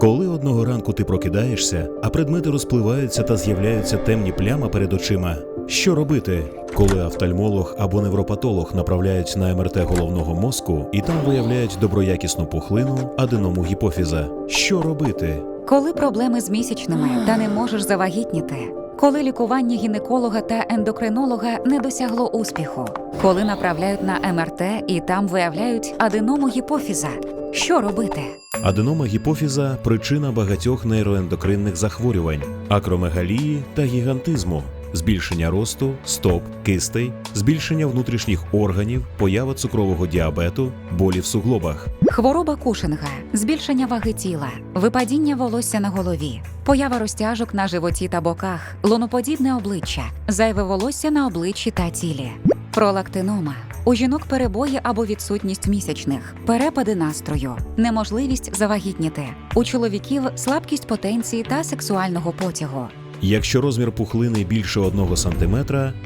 Коли одного ранку ти прокидаєшся, а предмети розпливаються та з'являються темні пляма перед очима, що робити? Коли офтальмолог або невропатолог направляють на МРТ головного мозку і там виявляють доброякісну пухлину аденому гіпофіза, що робити? Коли проблеми з місячними та не можеш завагітніти, коли лікування гінеколога та ендокринолога не досягло успіху, коли направляють на МРТ і там виявляють аденому гіпофіза, що робити? Аденома гіпофіза причина багатьох нейроендокринних захворювань, акромегалії та гігантизму, збільшення росту, стоп, кистей, збільшення внутрішніх органів, поява цукрового діабету, болі в суглобах. Хвороба Кушинга, збільшення ваги тіла, випадіння волосся на голові, поява розтяжок на животі та боках, луноподібне обличчя, зайве волосся на обличчі та тілі, пролактинома. У жінок перебої або відсутність місячних, перепади настрою, неможливість завагітніти. У чоловіків слабкість потенції та сексуального потягу. Якщо розмір пухлини більше 1 см,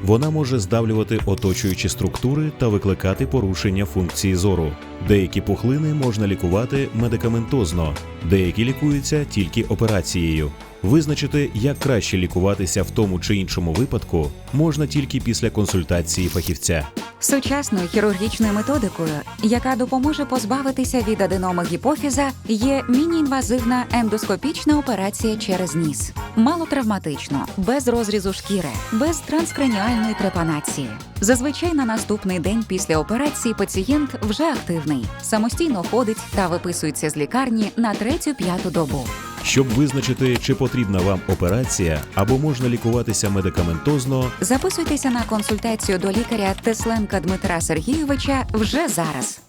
вона може здавлювати оточуючі структури та викликати порушення функції зору. Деякі пухлини можна лікувати медикаментозно, деякі лікуються тільки операцією. Визначити, як краще лікуватися в тому чи іншому випадку, можна тільки після консультації фахівця. Сучасною хірургічною методикою, яка допоможе позбавитися від аденоми гіпофіза, є міні-інвазивна ендоскопічна операція через ніс. Малотравматично, без розрізу шкіри, без транскраніальної трепанації. Зазвичай на наступний день після операції пацієнт вже активний, самостійно ходить та виписується з лікарні на третю-п'яту добу. Щоб визначити, чи потрібна вам операція або можна лікуватися медикаментозно, Записуйтеся на консультацію до лікаря Тесленка Дмитра Сергійовича вже зараз.